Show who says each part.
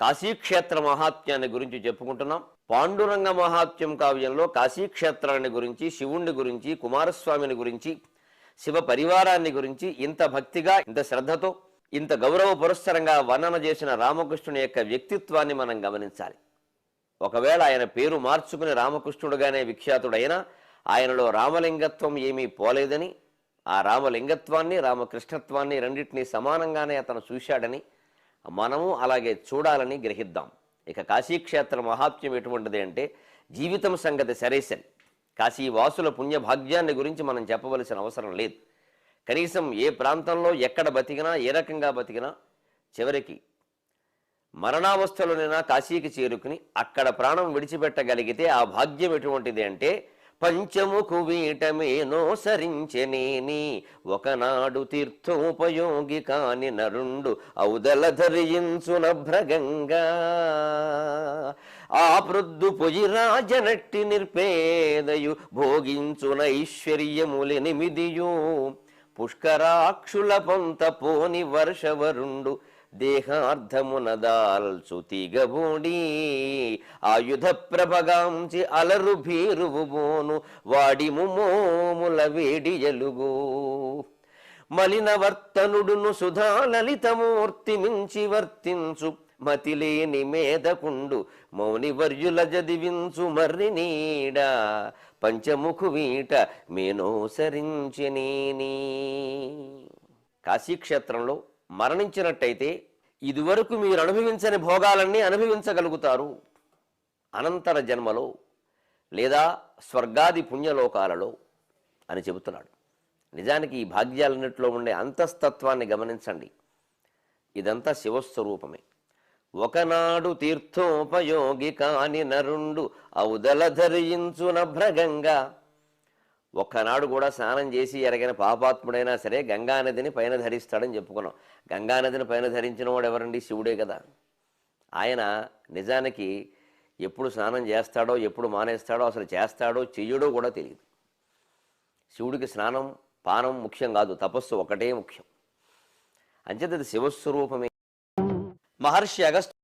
Speaker 1: కాశీక్షేత్ర మహాత్మ్యాన్ని గురించి చెప్పుకుంటున్నాం. పాండురంగ మహాత్మ్యం కావ్యంలో కాశీక్షేత్రాన్ని గురించి శివుణ్ణి గురించి కుమారస్వామిని గురించి శివ పరివారాన్ని గురించి ఇంత భక్తిగా ఇంత శ్రద్ధతో ఇంత గౌరవ పురస్సరంగా వర్ణన చేసిన రామకృష్ణుని యొక్క వ్యక్తిత్వాన్ని మనం గమనించాలి. ఒకవేళ ఆయన పేరు మార్చుకుని రామకృష్ణుడుగానే విఖ్యాతుడైనా ఆయనలో రామలింగత్వం ఏమీ పోలేదని ఆ రామలింగత్వాన్ని రామకృష్ణత్వాన్ని రెండింటినీ సమానంగానే అతను చూశాడని మనము అలాగే చూడాలని గ్రహిద్దాం. ఇక కాశీక్షేత్ర మహాత్మ్యం ఎటువంటిది అంటే జీవితం సంగతి సరే కాశీ వాసుల పుణ్యభాగ్యాన్ని గురించి మనం చెప్పవలసిన అవసరం లేదు. కనీసం ఏ ప్రాంతంలో ఎక్కడ బతికినా ఏ రకంగా బతికినా చివరికి మరణావస్థలోనైనా కాశీకి చేరుకుని అక్కడ ప్రాణం విడిచిపెట్టగలిగితే ఆ భాగ్యం ఎటువంటిది అంటే పంచముకు వీటమేనో ఒకనాడు తీర్థోపయోగి కాని నరుండు ఔదల ధరించున భ్రగంగా. ఆ ప్రొద్దు పొయ్యి రాజనట్టి నిర్పేదయు భోగించున ఐశ్వర్యములెనిమిదియు. పుష్కరాక్షుల పొంత పోని వర్షవరుండు దేహార్థమునదాల్చు తీగబోడి ఆయుధ ప్రభగాంచి అలరు భీరువుబోను వాడి ముమోముల వేడి ఎలుగు. మలినవర్తనుడును సుధా లలితమూర్తి మించి వర్తించు మతిలేని మేధకుండు మౌనివర్యుల జదివించు మర్రి నీడ పంచముఖు వీట మేనోసరించినేని కాశీక్షేత్రంలో మరణించినట్టయితే ఇదివరకు మీరు అనుభవించని భోగాలన్నీ అనుభవించగలుగుతారు. అనంతర జన్మలో లేదా స్వర్గాది పుణ్యలోకాలలో అని చెబుతున్నాడు. నిజానికి ఈ భాగ్యాలన్నింటిలో ఉండే అంతస్తత్వాన్ని గమనించండి. ఇదంతా శివస్వరూపమే. ఒకనాడు తీర్థోపయోగి కాని నరుండు ఔదల ధరించున భ్రగంగా. ఒక్కనాడు కూడా స్నానం చేసి ఎరగిన పాపాత్ముడైనా సరే గంగా నదిని పైన ధరిస్తాడని చెప్పుకున్నాం. గంగానదిని పైన ధరించిన వాడు ఎవరండి? శివుడే కదా. ఆయన నిజానికి ఎప్పుడు స్నానం చేస్తాడో ఎప్పుడు మానేస్తాడో అసలు చేస్తాడో చెయ్యడో కూడా తెలియదు. శివుడికి స్నానం పానం ముఖ్యం కాదు తపస్సు ఒకటే ముఖ్యం. అంచేత శివస్వరూపమే महर्षि अगस्त